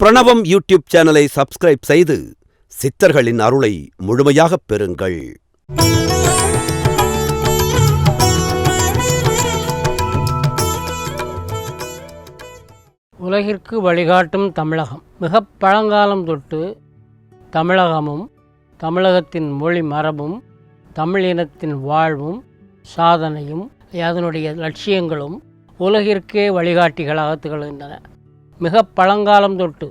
பிரணவம் யூடியூப் சேனலை சப்ஸ்கிரைப் செய்து சித்தர்களின் அருளை முழுமையாகப் பெறுங்கள். உலகிற்கு வழிகாட்டும் தமிழகம். மிக பழங்காலம் தொட்டு தமிழகமும் தமிழகத்தின் மொழி மரபும் தமிழ் இனத்தின் வாழ்வும் சாதனையும் அதனுடைய லட்சியங்களும் உலகிற்கே வழிகாட்டிகளாக திகழ்கின்றன. மிக பழங்காலம் தொட்டு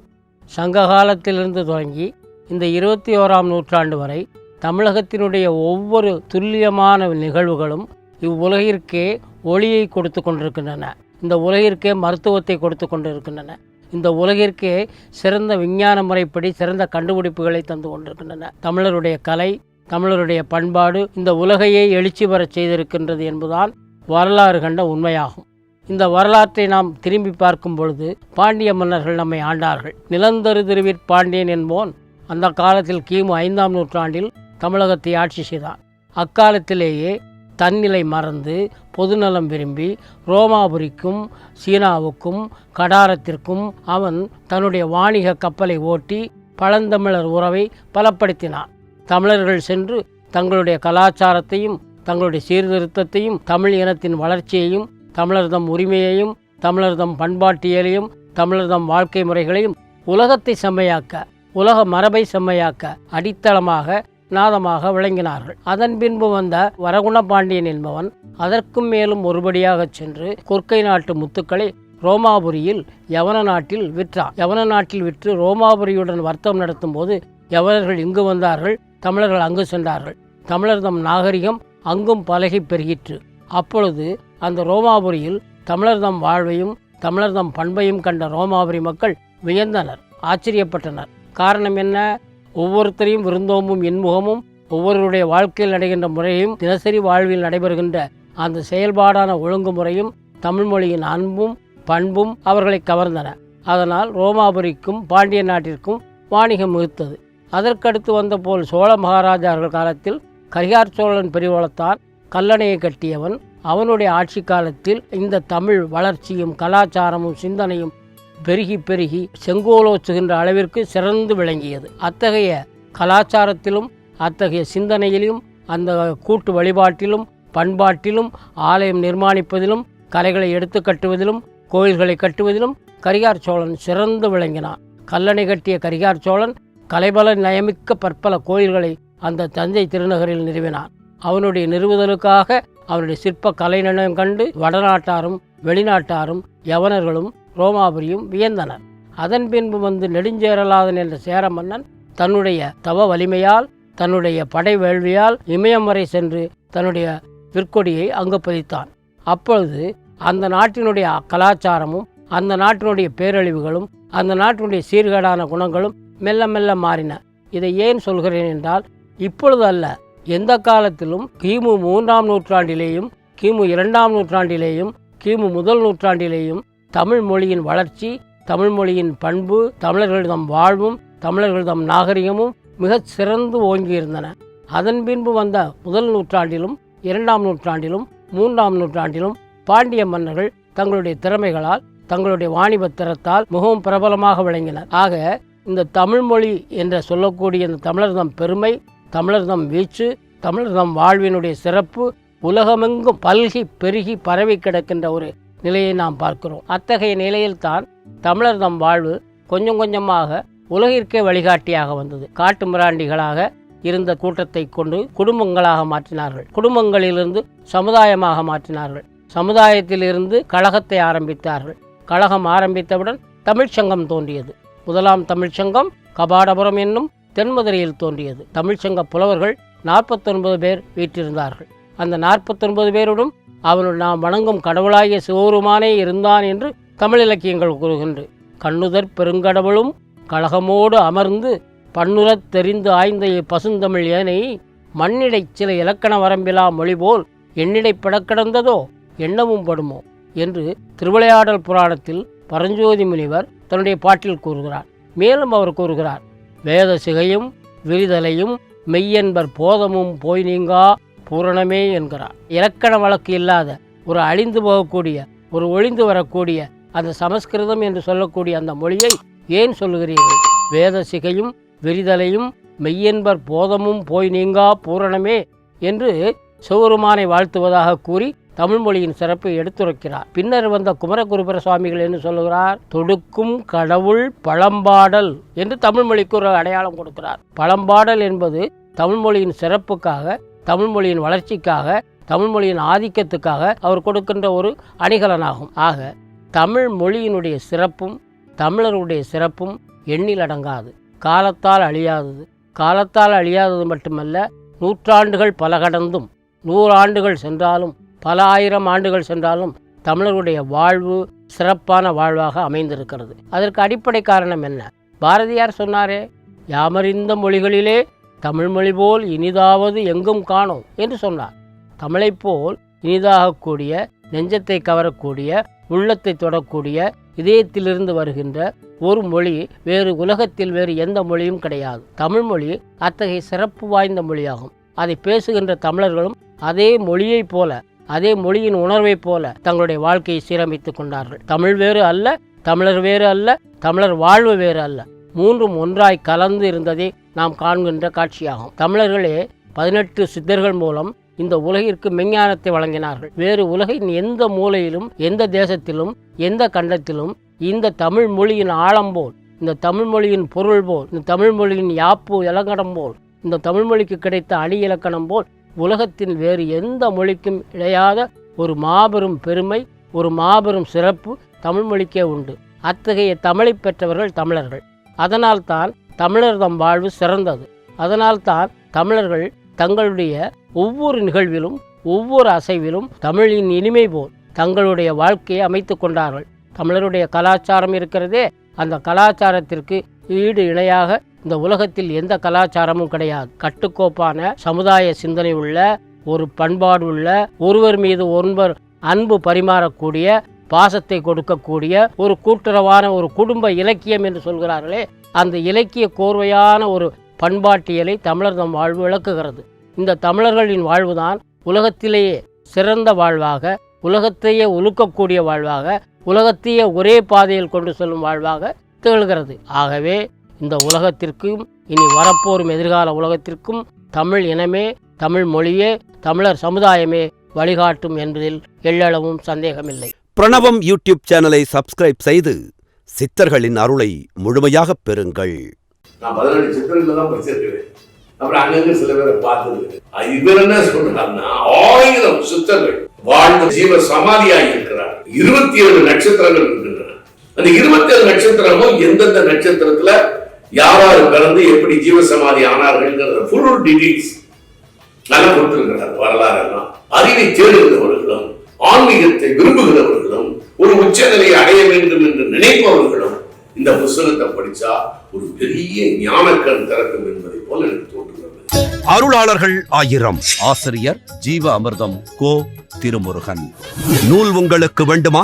சங்க காலத்திலிருந்து தொடங்கி இந்த இருபத்தி ஓராம் நூற்றாண்டு வரை தமிழகத்தினுடைய ஒவ்வொரு துல்லியமான நிகழ்வுகளும் இவ்வுலகிற்கே ஒளியை கொடுத்து கொண்டிருக்கின்றன. இந்த உலகிற்கே மருத்துவத்தை கொடுத்து கொண்டிருக்கின்றன. இந்த உலகிற்கே சிறந்த விஞ்ஞான முறைப்படி சிறந்த கண்டுபிடிப்புகளை தந்து கொண்டிருக்கின்றன. தமிழருடைய கலை தமிழருடைய பண்பாடு இந்த உலகையே எழுச்சி பெறச் செய்திருக்கின்றது என்பதுதான் வரலாறு கண்ட உண்மையாகும். இந்த வரலாற்றை நாம் திரும்பி பார்க்கும் பொழுது பாண்டிய மன்னர்கள் நம்மை ஆண்டார்கள். நிலந்தரு திருவிற் பாண்டியன் என்போன் அந்த காலத்தில் கிமு ஐந்தாம் நூற்றாண்டில் தமிழகத்தை ஆட்சி செய்தான். அக்காலத்திலேயே தன்னிலை மறந்து பொதுநலம் விரும்பி ரோமாபுரிக்கும் சீனாவுக்கும் கடாரத்திற்கும் அவன் தன்னுடைய வாணிக கப்பலை ஓட்டி பழந்தமிழர் உறவை பலப்படுத்தினான். தமிழர்கள் சென்று தங்களுடைய கலாச்சாரத்தையும் தங்களுடைய சீர்திருத்தத்தையும் தமிழ் இனத்தின் வளர்ச்சியையும் தமிழர்தம் உரிமையையும் தமிழர்தம் பண்பாட்டியலையும் தமிழர்தம் வாழ்க்கை முறைகளையும் உலகத்தை செம்மையாக்க உலக மரபை செம்மையாக்க அடித்தளமாக நாதமாக விளங்கினார்கள். அதன் பின்பு வந்த வரகுண பாண்டியன் என்பவன் அதற்கும் மேலும் ஒருபடியாகச் சென்று கொற்கை நாட்டு முத்துக்களை ரோமாபுரியில் யவன நாட்டில் விற்றான். யவன நாட்டில் விற்று ரோமாபுரியுடன் வர்த்தகம் நடத்தும் போது யவனர்கள் இங்கு வந்தார்கள் தமிழர்கள் அங்கு சென்றார்கள். தமிழர்தம் நாகரிகம் அங்கும் பலகி பெருகிற்று. அப்பொழுது அந்த ரோமாபுரியில் தமிழர்தம் வாழ்வையும் தமிழர்தம் பண்பையும் கண்ட ரோமாபுரி மக்கள் வியந்தனர் ஆச்சரியப்பட்டனர். காரணம் என்ன? ஒவ்வொருத்தரையும் விருந்தோம்பும் இன்முகமும் ஒவ்வொருவருடைய வாழ்க்கையில் நடைகின்ற முறையும் தினசரி வாழ்வில் நடைபெறுகின்ற அந்த செயல்பாடான ஒழுங்குமுறையும் தமிழ்மொழியின் அன்பும் பண்பும் அவர்களை கவர்ந்தன. அதனால் ரோமாபுரிக்கும் பாண்டிய நாட்டிற்கும் வாணிகம் மிகுத்தது. அதற்கடுத்து வந்த போல் சோழ மகாராஜார்கள் காலத்தில் கரிகார் சோழன் பெருவளத்தான் கல்லணையை கட்டியவன் அவனுடைய ஆட்சி காலத்தில் இந்த தமிழ் வளர்ச்சியும் கலாச்சாரமும் சிந்தனையும் பெருகி பெருகி செங்கோலோச்சுகின்ற அளவிற்கு சிறந்து விளங்கியது. அத்தகைய கலாச்சாரத்திலும் அத்தகைய சிந்தனையிலும் அந்த கூட்டு வழிபாட்டிலும் பண்பாட்டிலும் ஆலயம் நிர்மாணிப்பதிலும் கலைகளை எடுத்து கட்டுவதிலும் கோயில்களை கட்டுவதிலும் கரிகார் சோழன் சிறந்து விளங்கினான். கல்லணை கட்டிய கரிகார் சோழன் கலைபல நயமிக்க பற்பல கோயில்களை அந்த தஞ்சை திருநகரில் நிறுவினான். அவனுடைய நிறுவுதலுக்காக அவருடைய சிற்ப கலைநயம் கண்டு வடநாட்டாரும் வெளிநாட்டாரும் யவனர்களும் ரோமாபுரியும் வியந்தனர். அதன் பின்பு வந்து நெடுஞ்சேரலாதன் என்ற சேர மன்னன் தன்னுடைய தவ வலிமையால் தன்னுடைய படை வேள்வியால் இமயம் வரை சென்று தன்னுடைய விற்கொடியை அங்கு பதித்தான். அப்பொழுது அந்த நாட்டினுடைய கலாச்சாரமும் அந்த நாட்டினுடைய பேரழிவுகளும் அந்த நாட்டினுடைய சீர்கேடான குணங்களும் மெல்ல மெல்ல மாறின. இதை ஏன் சொல்கிறேன் என்றால் இப்பொழுது அல்ல எந்த காலத்திலும் கிமு மூன்றாம் நூற்றாண்டிலேயும் கிமு இரண்டாம் நூற்றாண்டிலேயும் கிமு முதல் நூற்றாண்டிலேயும் தமிழ் மொழியின் வளர்ச்சி தமிழ் மொழியின் பண்பு தமிழர்களிடம் வாழ்வும் தமிழர்களிடம் நாகரிகமும் மிகச் சிறந்து ஓங்கியிருந்தன. அதன் பின்பு வந்த முதல் நூற்றாண்டிலும் இரண்டாம் நூற்றாண்டிலும் மூன்றாம் நூற்றாண்டிலும் பாண்டிய மன்னர்கள் தங்களுடைய திறமைகளால் தங்களுடைய வாணிப திறத்தால் மிகவும் பிரபலமாக விளங்கினர். ஆக இந்த தமிழ் மொழி என்று சொல்லக்கூடிய இந்த தமிழர்தம் பெருமை தமிழர்தம் வீச்சு தமிழர் தம் வாழ்வினுடைய சிறப்பு உலகமெங்கும் பல்கி பெருகி பரவி கிடக்கின்ற ஒரு நிலையை நாம் பார்க்கிறோம். அத்தகைய நிலையில்தான் தமிழர் தம் வாழ்வு கொஞ்சம் கொஞ்சமாக உலகிற்கே வழிகாட்டியாக வந்தது. காட்டு மிராண்டிகளாக இருந்த கூட்டத்தை கொண்டு குடும்பங்களாக மாற்றினார்கள். குடும்பங்களிலிருந்து சமுதாயமாக மாற்றினார்கள். சமுதாயத்திலிருந்து கழகத்தை ஆரம்பித்தார்கள். கழகம் ஆரம்பித்தவுடன் தமிழ்ச்சங்கம் தோன்றியது. முதலாம் தமிழ்ச்சங்கம் கபாடபுரம் என்னும் தென்மதுரையில் தோன்றியது. தமிழ்ச்சங்க புலவர்கள் நாற்பத்தொன்பது பேர் வீற்றிருந்தார்கள். அந்த நாற்பத்தொன்பது பேருடன் அவனுள் நாம் வணங்கும் கடவுளாகிய சிவபெருமானே இருந்தான் என்று தமிழ் இலக்கியங்கள் கூறுகின்ற கண்ணுதற் பெருங்கடவுளும் கழகமோடு அமர்ந்து பன்னுரத் தெரிந்து ஆய்ந்த பசுந்தமிழ் ஏனை மண்ணிடைச் சில இலக்கண வரம்பிலா மொழி போல் எண்ணிடை பிடக்கிடந்ததோ எண்ணமும் படுமோ என்று திருவிளையாடல் புராணத்தில் பரஞ்சோதி முனிவர் தன்னுடைய பாட்டில் கூறுகிறார். மேலும் அவர் கூறுகிறார். வேத சிகையும் விரிதலையும் மெய்யென்பர் போதமும் போய் நீங்கா பூரணமே என்கிறார். இலக்கண வழக்கு இல்லாத ஒரு அழிந்து போகக்கூடிய ஒரு ஒளிந்து வரக்கூடிய அந்த சமஸ்கிருதம் என்று சொல்லக்கூடிய அந்த மொழியை ஏன் சொல்லுகிறீர்கள்? வேத சிகையும் விரிதலையும் மெய்யென்பர் போதமும் போய் நீங்கா பூரணமே என்று சிவருமானை வாழ்த்துவதாக கூறி தமிழ் மொழியின் சிறப்பை எடுத்துரைக்கிறார். பின்னர் வந்த குமரகுருபர சுவாமிகள் என்று சொல்லுகிறார்? தொடுக்கும் கடவுள் பழம்பாடல் என்று தமிழ் மொழிக்கு ஒரு அடையாளம் கொடுக்கிறார். பழம்பாடல் என்பது தமிழ் மொழியின் சிறப்புக்காக தமிழ் மொழியின் வளர்ச்சிக்காக தமிழ் மொழியின் ஆதிக்கத்துக்காக அவர் கொடுக்கின்ற ஒரு அணிகலனாகும். ஆக தமிழ் மொழியினுடைய சிறப்பும் தமிழருடைய சிறப்பும் எண்ணில் அடங்காது. காலத்தால் அழியாதது. காலத்தால் அழியாதது மட்டுமல்ல நூற்றாண்டுகள் பல கடந்தும் நூறாண்டுகள் சென்றாலும் பல ஆயிரம் ஆண்டுகள் சென்றாலும் தமிழர்களுடைய வாழ்வு சிறப்பான வாழ்வாக அமைந்திருக்கிறது. அதற்கு அடிப்படை காரணம் என்ன? பாரதியார் சொன்னாரே யாமறிந்த மொழிகளிலே தமிழ்மொழி போல் இனிதாவது எங்கும் காணோம் என்று சொன்னார். தமிழைப் போல் இனிதாகக்கூடிய நெஞ்சத்தை கவரக்கூடிய உள்ளத்தை தொடக்கூடிய இதயத்திலிருந்து வருகின்ற ஒரு மொழி வேறு உலகத்தில் வேறு எந்த மொழியும் கிடையாது. தமிழ் மொழி அத்தகைய சிறப்பு வாய்ந்த மொழியாகும். அதை பேசுகின்ற தமிழர்களும் அதே மொழியைப் போல அதே மொழியின் உணர்வைப் போல தங்களுடைய வாழ்க்கையை சீரமைத்துக் கொண்டார்கள். தமிழ் வேறு அல்ல தமிழர் வேறு அல்ல தமிழர் வாழ்வு வேறு அல்ல. மூன்றும் ஒன்றாய் கலந்து இருந்ததே நாம் காண்கின்ற காட்சியாகும். தமிழர்களே பதினெட்டு சித்தர்கள் மூலம் இந்த உலகிற்கு மெஞ்ஞானத்தை வழங்கினார்கள். வேறு உலகின் எந்த மூலையிலும் எந்த தேசத்திலும் எந்த கண்டத்திலும் இந்த தமிழ் மொழியின் ஆழம் போல் இந்த தமிழ் மொழியின் பொருள் போல் இந்த தமிழ் மொழியின் யாப்பு இலக்கணம் போல் இந்த தமிழ் மொழிக்கு கிடைத்த அணி இலக்கணம் போல் உலகத்தின் வேறு எந்த மொழிக்கும் இழையாத ஒரு மாபெரும் பெருமை ஒரு மாபெரும் சிறப்பு தமிழ் மொழிக்கே உண்டு. அத்தகைய தமிழை பெற்றவர்கள் தமிழர்கள். அதனால்தான் தமிழர் தம் வாழ்வு சிறந்தது. அதனால்தான் தமிழர்கள் தங்களுடைய ஒவ்வொரு நிகழ்விலும் ஒவ்வொரு அசைவிலும் தமிழின் இனிமை போல் தங்களுடைய வாழ்க்கையை அமைத்து கொண்டார்கள். தமிழருடைய கலாச்சாரம் இருக்கிறதே அந்த கலாச்சாரத்திற்கு ஈடு இணையாக இந்த உலகத்தில் எந்த கலாச்சாரமும் கிடையாது. கட்டுக்கோப்பான சமுதாய சிந்தனை உள்ள ஒரு பண்பாடு உள்ள ஒருவர் மீது ஒருவர் அன்பு பரிமாறக்கூடிய பாசத்தை கொடுக்கக்கூடிய ஒரு கூட்டுறவான ஒரு குடும்ப இலக்கியம் என்று சொல்கிறார்களே அந்த இலக்கிய கோர்வையான ஒரு பண்பாட்டியலை தமிழர் தம் வாழ்வு விளக்குகிறது. இந்த தமிழர்களின் வாழ்வுதான் உலகத்திலேயே சிறந்த வாழ்வாக உலகத்தையே ஒழுக்கக்கூடிய வாழ்வாக உலகத்தையே ஒரே பாதையில் கொண்டு செல்லும் வாழ்வாக திகழ்கிறது ஆகவே இந்த உலகத்திற்கும் இனி வரப்போரும் எதிர்கால உலகத்திற்கும் தமிழ் இனமே தமிழ் மொழியே தமிழர் சமுதாயமே வழிகாட்டும் என்பதில் எள்ளளவும் சந்தேகமில்லை. பிரணவம் யூடியூப் சேனலை சப்ஸ்கிரைப் செய்து சித்தர்களின் அருளை முழுமையாகப் பெறுங்கள். நான் பதினெட்டு சித்திரங்களை தான் படிச்சிருக்கிறேன். அப்புறம் அங்கங்க சில பேரை பார்த்துருக்கேன் இவர் என்ன சொல்றாருன்னா ஆயிரம் சித்தர்கள் வாழ்ந்த ஜீவ சமாதியாக இருக்கிறார் இருபத்தி ஏழு நட்சத்திரங்கள் அந்த இருபத்தி ஏழு நட்சத்திரமும் எந்தெந்த நட்சத்திரத்துல யார் பிறந்து எப்படி ஜீவசமாதி ஆனார்கள் ஃபுல் டீடைல்ஸ் நல்லா கொடுத்திருக்கிறார் வரலாறு அறிவை தேடுகிறவர்களும் ஆன்மீகத்தை விரும்புகிறவர்களும் ஒரு உச்சநிலையை அடைய வேண்டும் என்று நினைப்பவர்களும் இந்த புஸ்தகத்தை படிச்சா ஒரு பெரிய ஞானக்கண் திறக்கும் என்பதை போல எனக்கு தோன்றுகிறது. அருளாளர்கள் ஆயிரம். ஆசிரியர் ஜீவ அமிர்தம் கோ. திருமுருகன். நூல் உங்களுக்கு வேண்டுமா?